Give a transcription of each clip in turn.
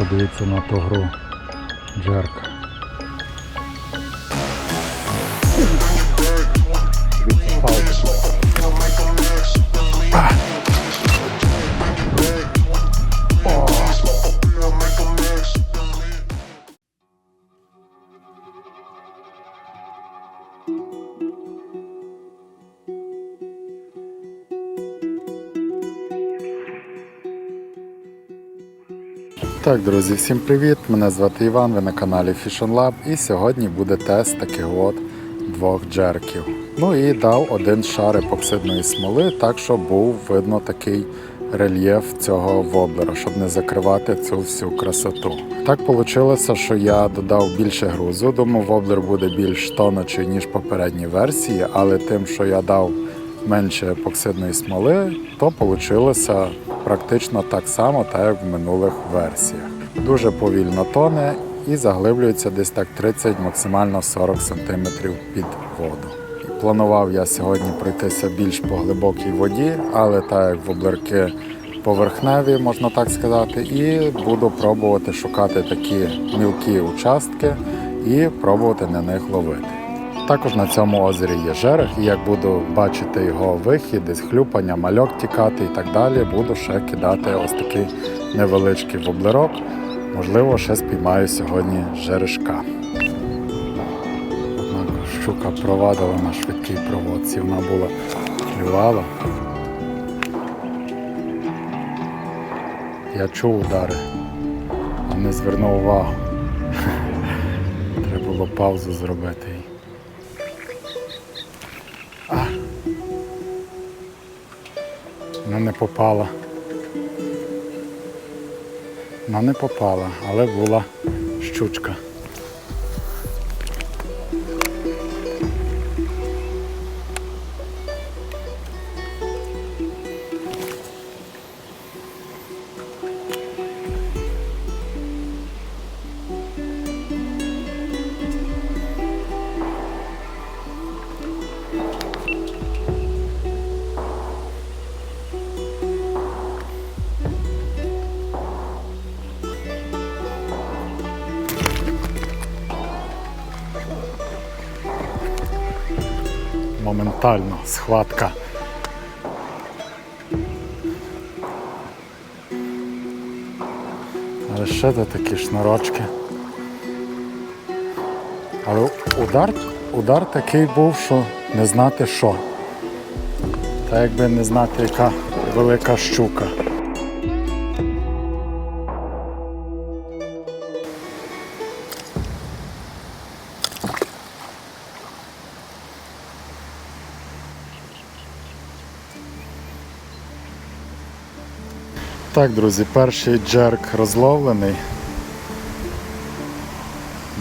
подивіться на ту гру Джерка. Так, друзі, всім привіт! Мене звати Іван, ви на каналі Fish Lab і сьогодні буде тест таких от двох джерків. Ну і дав один шар епоксидної смоли, так що був видно такий рельєф цього воблера, щоб не закривати цю всю красоту. Так вийшло, що я додав більше грузу. Думав, воблер буде більш тонучий, ніж попередні версії, але тим, що я дав менше епоксидної смоли, то вийшло практично так само, так як в минулих версіях. Дуже повільно тоне і заглиблюється десь так 30, максимально 40 см під воду. Планував я сьогодні пройтися більш по глибокій воді, але так як воблерки поверхневі, можна так сказати, і буду пробувати шукати такі мілкі участки і пробувати на них ловити. Також на цьому озері є жерех, і як буду бачити його вихід, десь хлюпання, мальок тікати і так далі, буду ще кидати ось такий невеличкий воблерок. Можливо, ще спіймаю сьогодні жерешка. Однак щука провадила на швидкій проводці, вона була клювала. Я чув удари, а не звернув увагу. Треба було паузу зробити. Не попала. Вона не попала, але була щучка. Моментально схватка. Але ще це такі шнурочки. Але удар, удар такий був, що не знати що. Та якби не знати, яка велика щука. Так, друзі, перший джерк розловлений.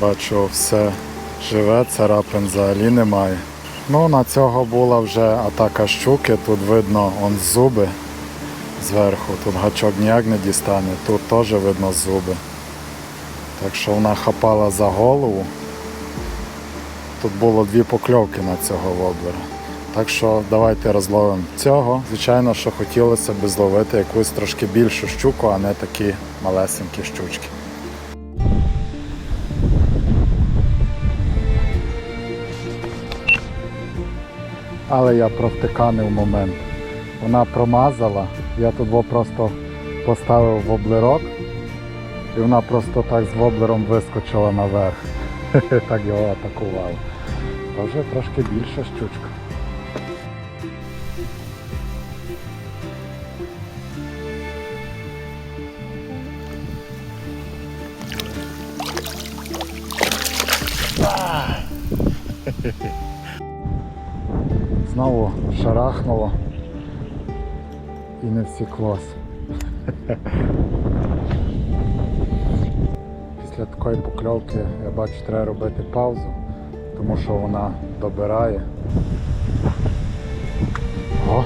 Бачу, все живе, царапин взагалі немає. Ну, на цього була вже атака щуки, тут видно он зуби зверху, тут гачок ніяк не дістане, тут теж видно зуби. Так що вона хапала за голову. Тут було дві покльовки на цього воблера. Так що давайте розловимо цього. Звичайно, що хотілося б зловити якусь трошки більшу щуку, а не такі малесенькі щучки. Але я провтиканив момент. Вона промазала, я тут просто поставив воблерок, і вона просто так з воблером вискочила наверх. Так його атакував. Та вже трошки більша щучка. І. Після такої покльовки я бачу, треба робити паузу, тому що вона добирає. О!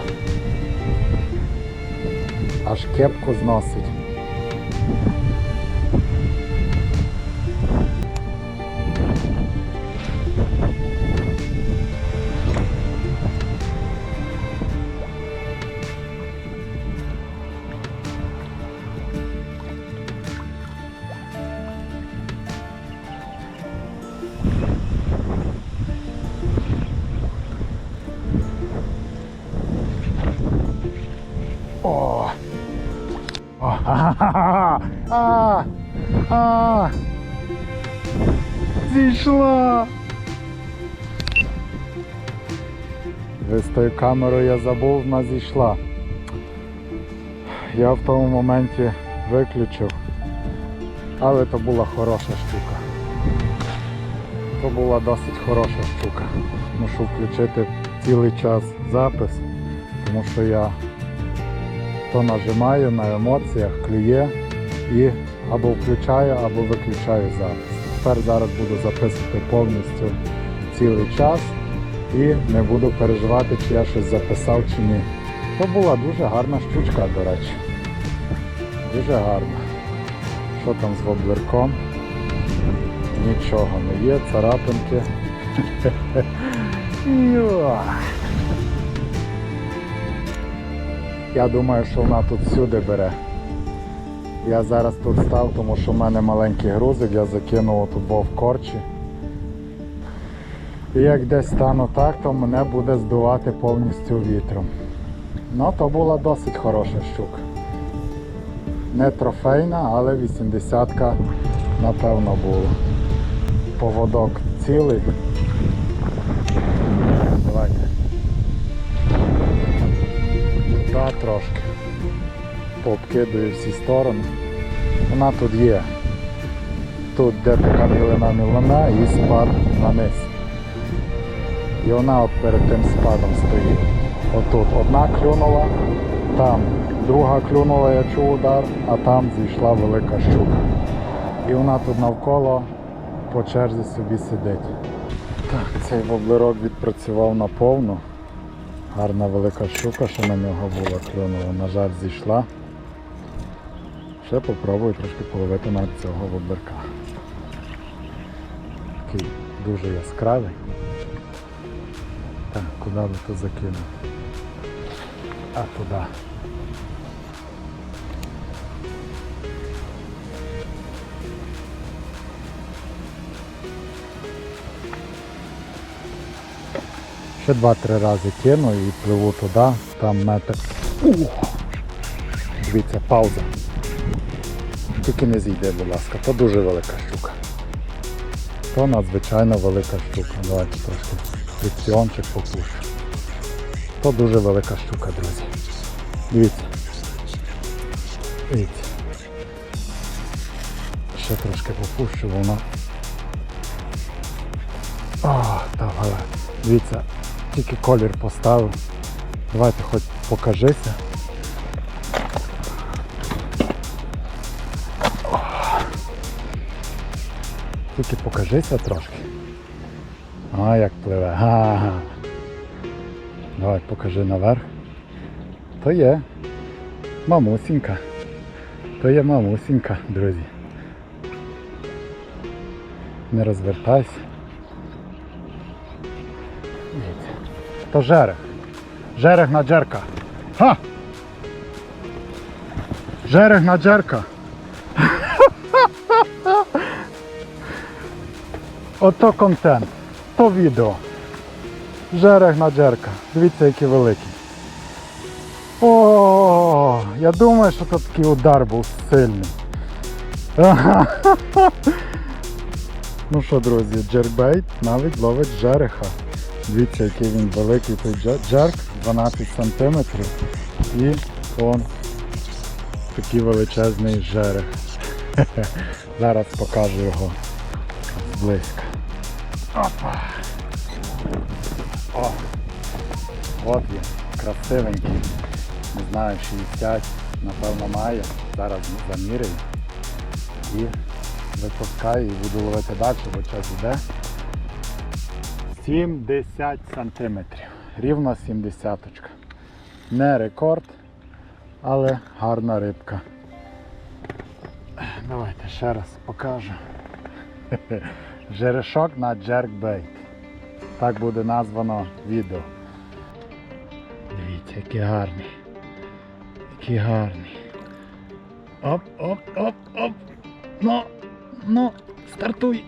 Аж кепку зносить. Камерою я забув, вона зійшла. Я в тому моменті виключив, але то була хороша штука. То була досить хороша штука. Мушу включити цілий час запис, тому що я то нажимаю на емоціях, клює і або включаю, або виключаю запис. Тепер зараз буду записувати повністю цілий час і не буду переживати, чи я щось записав чи ні. То була дуже гарна штучка, до речі. Дуже гарна. Що там з воблерком? Нічого не є, царапинки. Я думаю, що вона тут всюди бере. Я зараз тут став, тому що в мене маленький грузик, я закинув тут в корчі. І як десь стану так, то мене буде здувати повністю вітром. Ну, то була досить хороша щука. Не трофейна, але 80-ка напевно була. Поводок цілий. Давайте. Туди трошки. Пообкидую всі сторони. Вона тут є. Тут де така мілина мілина і спад на низ. І вона от перед тим спадом стоїть. Отут одна клюнула, там друга клюнула, я чув удар, а там зійшла велика щука. І вона тут навколо по черзі собі сидить. Так, цей воблерок відпрацював наповну. Гарна велика щука, що на нього була клюнула. На жаль, зійшла. Ще попробую трошки половити на цього воблерка. Такий дуже яскравий. Куди би то закинути? А туди. Ще два-три рази кину і пливу туди, там метр. Ух! Дивіться, пауза. Тільки не зійде, будь ласка, то дуже велика щука. То надзвичайно велика щука. Давайте трошки фрикціончик попушу. То дуже велика штука, друзі. Дивіться. Дивіться. Ще трошки попущу, воно. О, та гала. Дивіться, тільки колір поставив. Давайте хоч покажися. Тільки покажися трошки. А, як пливе. Ага. Давай покажи наверх. То є мамусінька. То є мамусінька, друзі. Не розвертайся. Дивіться. То жерех. Жерех на джерка. Ха! Жерех на джерка. Ото контент. То відео. Жерех на джерка. Дивіться, який великий. О, я думаю, що тут такий удар був сильний. Ну що, друзі, джербейт навіть ловить жереха. Дивіться, який він великий той джерк, 12 см. І он такий величезний жерех. Зараз покажу його зблизька. Опа. О, от він, красивенький. Не знаю, 60, напевно, має. Зараз заміряю. І випускаю і буду ловити далі, бо час йде. 70 сантиметрів. Рівно 70. Не рекорд, але гарна рибка. Давайте ще раз покажу. Жерешок на джеркбейт. Так буде названо відео. Дивіться, який гарний. Який гарний. Оп, оп, оп, оп. Ну, ну, стартуй.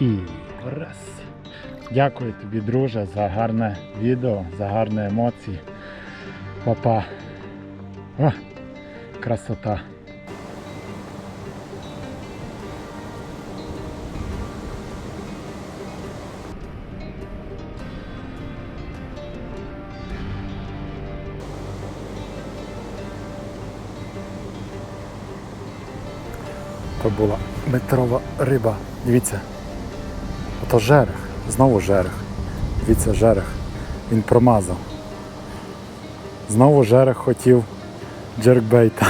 І раз. Дякую тобі, друже, за гарне відео, за гарні емоції. Папа. О, красота. То була метрова риба. Дивіться. Ото жерех. Знову жерех. Дивіться, жерех. Він промазав. Знову жерех хотів джеркбейта.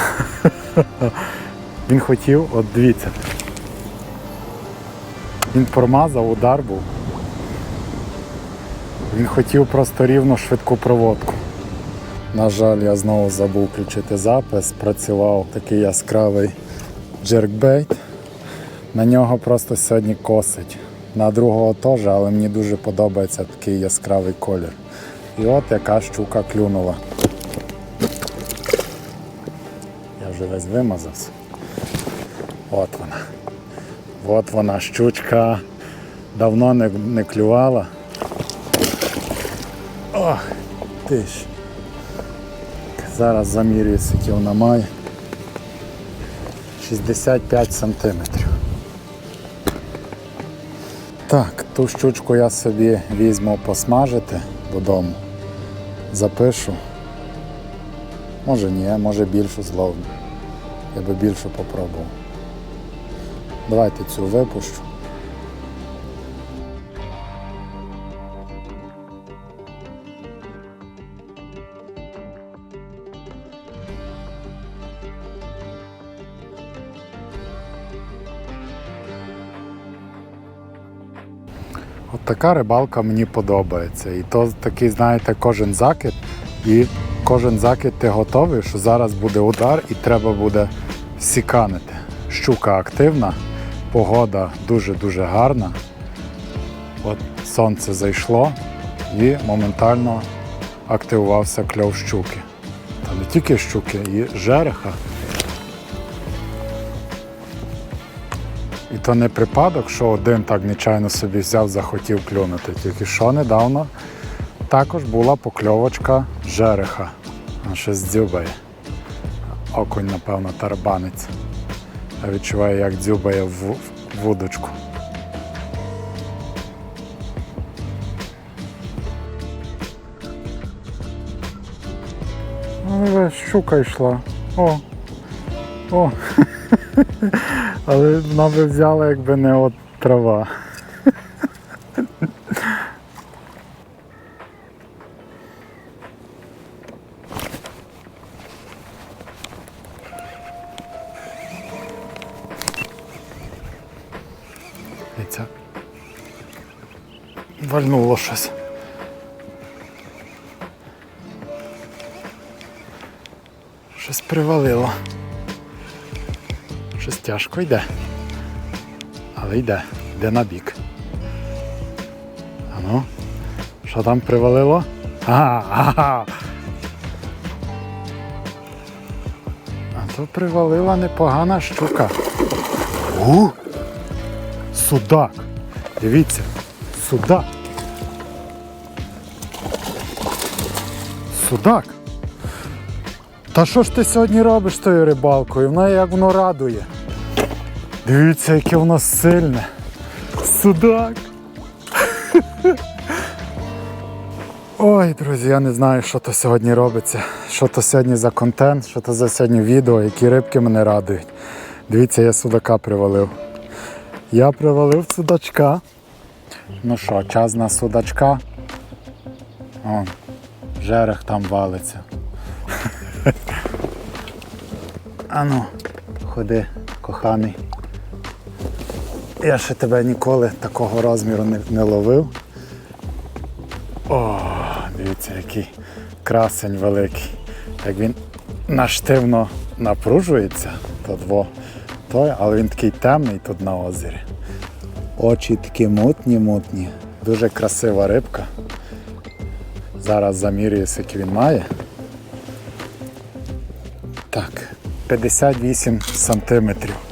Він хотів, от дивіться. Він промазав, удар був. Він хотів просто рівно швидку проводку. На жаль, я знову забув включити запис. Працював такий яскравий джеркбейт. На нього просто сьогодні косить. На другого теж, але мені дуже подобається такий яскравий колір. І от яка щука клюнула. Я вже весь вимазався. От вона. От вона щучка. Давно не, не клювала. Ох, ти ж. Зараз замірюю, скільки вона має. 65 сантиметрів. Так, ту щучку я собі візьму посмажити додому. Запишу. Може ні, може більшу зловлю. Я би більше попробував. Давайте цю випущу. Така рибалка мені подобається. І то такий, знаєте, кожен закид. І кожен закид ти готовий, що зараз буде удар і треба буде сіканити. Щука активна, погода дуже-дуже гарна. От сонце зайшло і моментально активувався кльов щуки. Та не тільки щуки, і жереха. І то не припадок, що один так нечайно собі взяв, захотів клюнути. Тільки що недавно також була покльовочка жереха. Щось дзюбає. Окунь, напевно, тарабанець. Я відчуваю, як дзюбає в вудочку. Але щука йшла. О! О! Але вона би взяла, якби не от трава. Вальнуло щось. Щось привалило. Щось тяжко йде. Але йде, йде на бік. Ану, що там привалило? Ага. А то привалила непогана щука. У! Судак. Дивіться, судак. Судак. Та що ж ти сьогодні робиш з тою рибалкою? Вона як воно радує. Дивіться, яке воно сильне. Судак. Ой, друзі, я не знаю, що то сьогодні робиться. Що то сьогодні за контент, що то за сьогодні відео, які рибки мене радують. Дивіться, я судака привалив. Я привалив судачка. Ну що, час на судачка. О, жерех там валиться. Ану, ходи, коханий. Я ще тебе ніколи такого розміру не, не ловив. О, дивіться, який красень великий. Як він наштивно напружується, то дво, той, але він такий темний тут на озері. Очі такі мутні-мутні. Дуже красива рибка. Зараз замірюю, скільки він має. Так, 58 сантиметрів.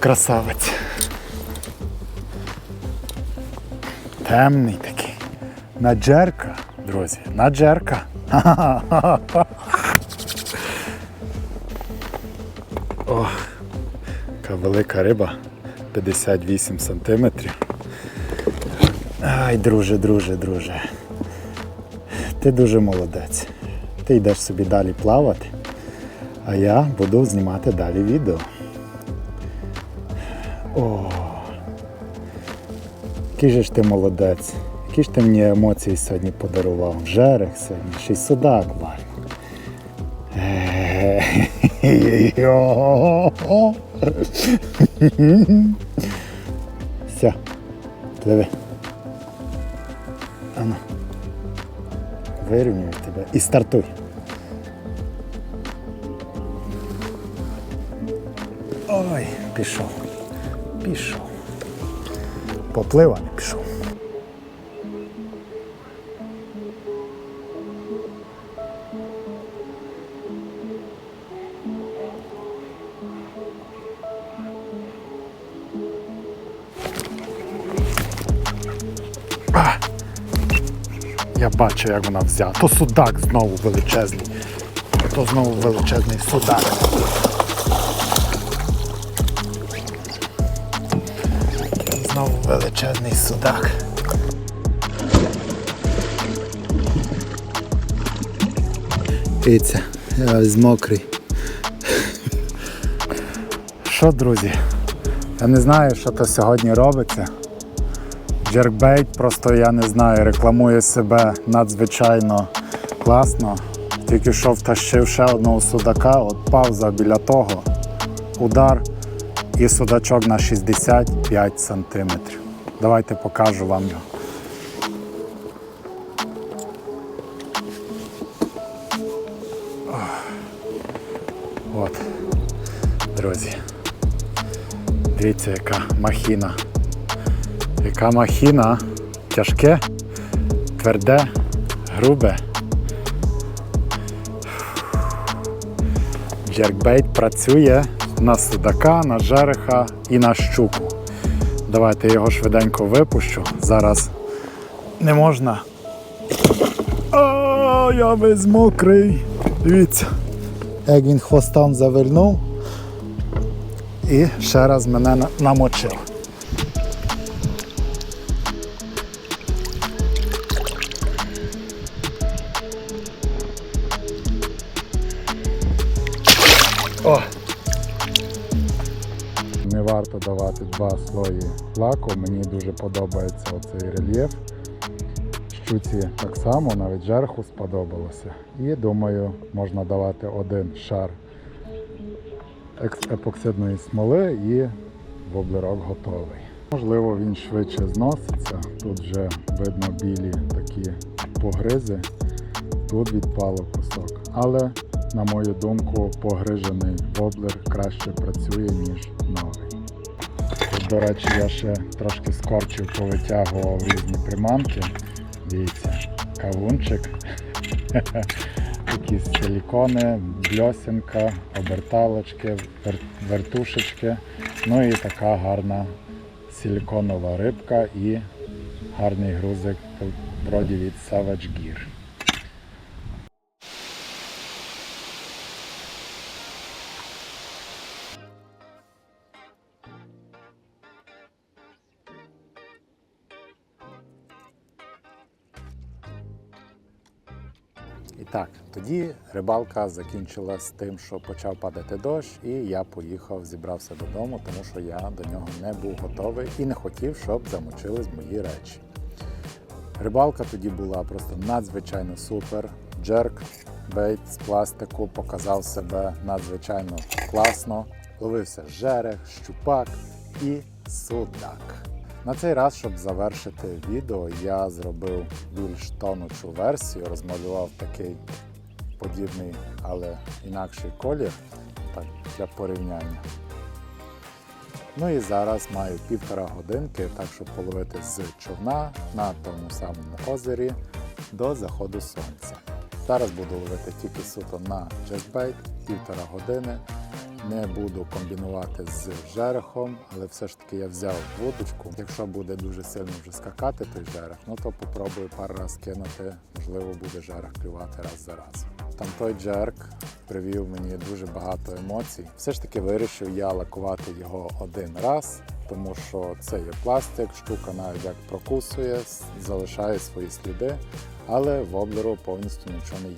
Красавець. Темний такий. Наджерка, друзі, наджерка. О, яка велика риба. 58 сантиметрів. Ай, друже, друже, друже. Ти дуже молодець. Ти йдеш собі далі плавати, а я буду знімати далі відео. Який же ж ти молодець. Які ж ти мені емоції сьогодні подарував. Жерех сьогодні, ще й судак. Йо. Все, пливи. Ану. Вирівнюю тебе і стартуй. Ой, пішов. Пішов. Поплив, а не пішов. Я бачу, як вона взяла. То судак знову величезний. То знову величезний судак. Знову величезний судак. Дивіться, я весь мокрий. Що, друзі? Я не знаю, що то сьогодні робиться. Джеркбейт просто я не знаю, рекламує себе надзвичайно класно. Тільки що втащив ще одного судака, от пауза біля того, удар і судачок на 65 сантиметрів. Давайте покажу вам його. От, друзі. Дивіться, яка махіна. Яка махіна. Тяжке, тверде, грубе. Джеркбейт працює на судака, на жереха і на щуку. Давайте його швиденько випущу. Зараз не можна. О, я весь мокрий. Дивіться, як він хвостом завернув і ще раз мене намочив. О! Варто давати два слої лаку. Мені дуже подобається оцей рельєф. Щуці так само, навіть жерху сподобалося. І думаю, можна давати один шар епоксидної смоли і воблерок готовий. Можливо, він швидше зноситься. Тут вже видно білі такі погризи. Тут відпало кусок. Але, на мою думку, погрижений воблер краще працює, ніж новий. До речі, я ще трошки скорчив, повитягував різні приманки. Дивіться, кавунчик, якісь силікони, бльосинка, оберталочки, вертушечки. Ну і така гарна силіконова рибка і гарний грузик вроді від Savage Gear. Тоді рибалка закінчилась тим, що почав падати дощ, і я поїхав, зібрався додому, тому що я до нього не був готовий і не хотів, щоб замочились мої речі. Рибалка тоді була просто надзвичайно супер. Джерк бейт з пластику показав себе надзвичайно класно. Ловився жерех, щупак і судак. На цей раз, щоб завершити відео, я зробив більш тонучу версію, розмалював такий подібний, але інакший колір так, для порівняння. Ну і зараз маю півтора годинки, так щоб половити з човна на тому самому озері до заходу сонця. Зараз буду ловити тільки суто на джекбейт, півтора години. Не буду комбінувати з жерехом, але все ж таки я взяв вудочку. Якщо буде дуже сильно вже скакати той жерех, ну то попробую пару раз кинути, можливо буде жерех клювати раз за раз. Там той джерк привів мені дуже багато емоцій. Все ж таки вирішив я лакувати його один раз, тому що це є пластик, штука навіть як прокусує, залишає свої сліди, але воблеру повністю нічого не є.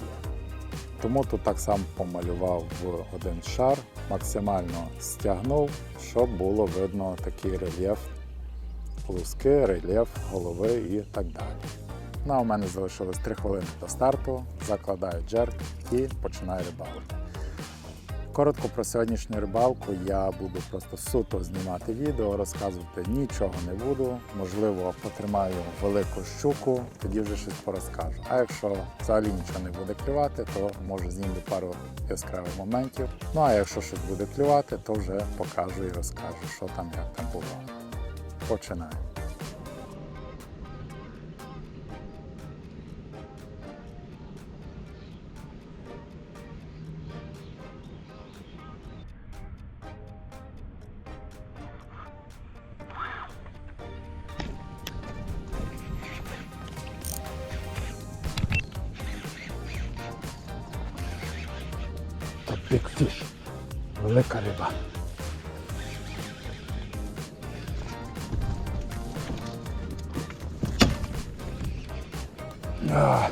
Тому тут так само помалював в один шар, максимально стягнув, щоб було видно такий рельєф луски, рельєф голови і так далі. Ну а у мене залишилось 3 хвилини до старту, закладаю джерк і починаю рибалити. Коротко про сьогоднішню рибалку я буду просто суто знімати відео, розказувати нічого не буду. Можливо, потримаю велику щуку, тоді вже щось порозкажу. А якщо взагалі нічого не буде клювати, то може зніму пару яскравих моментів. Ну а якщо щось буде клювати, то вже покажу і розкажу, що там, як там було. Починаю. Бікфіш. Велика риба. А.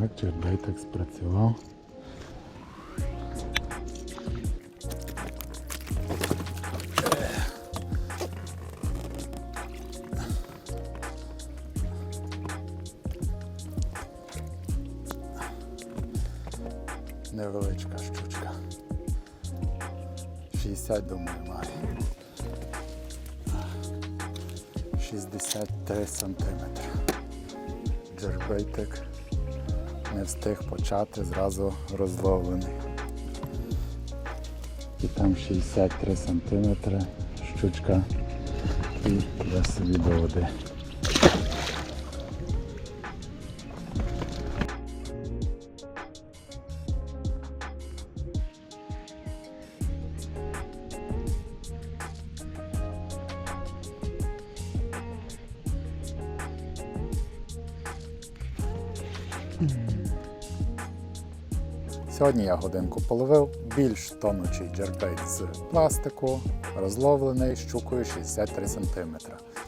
Tak, Czerdaj tak spracował. Встиг почати, зразу розловлений. І там 63 сантиметри щучка і я собі до води. Сьогодні я годинку половив, більш тонучий джербейт з пластику, розловлений щукою 63 см.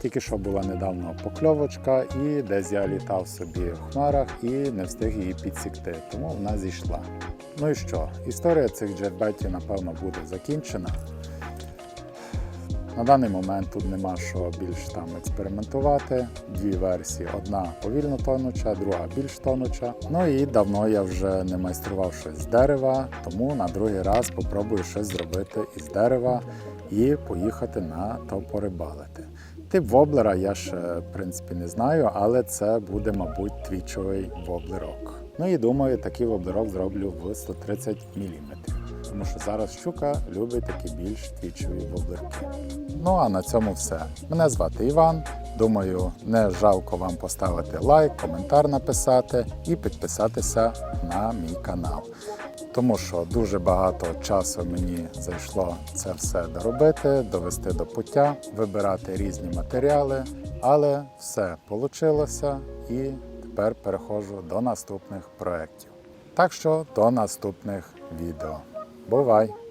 Тільки що була недавно покльовочка, і десь я літав собі в хмарах і не встиг її підсікти, тому вона зійшла. Ну і що? Історія цих джербетів, напевно, буде закінчена. На даний момент тут нема що більш там експериментувати. Дві версії: одна повільно тонуча, друга більш тонуча. Ну і давно я вже не майстрував щось з дерева, тому на другий раз попробую щось зробити із дерева і поїхати на то порибалити. Тип воблера я ще в принципі не знаю, але це буде, мабуть, твічовий воблерок. Ну і думаю, такий воблерок зроблю в 130 мм. Тому що зараз щука любить такі більш твічові воблерки. Ну а на цьому все. Мене звати Іван. Думаю, не жалко вам поставити лайк, коментар написати і підписатися на мій канал. Тому що дуже багато часу мені зайшло це все доробити, довести до пуття, вибирати різні матеріали, але все вийшло і тепер переходжу до наступних проєктів. Так що до наступних відео. Bom vai.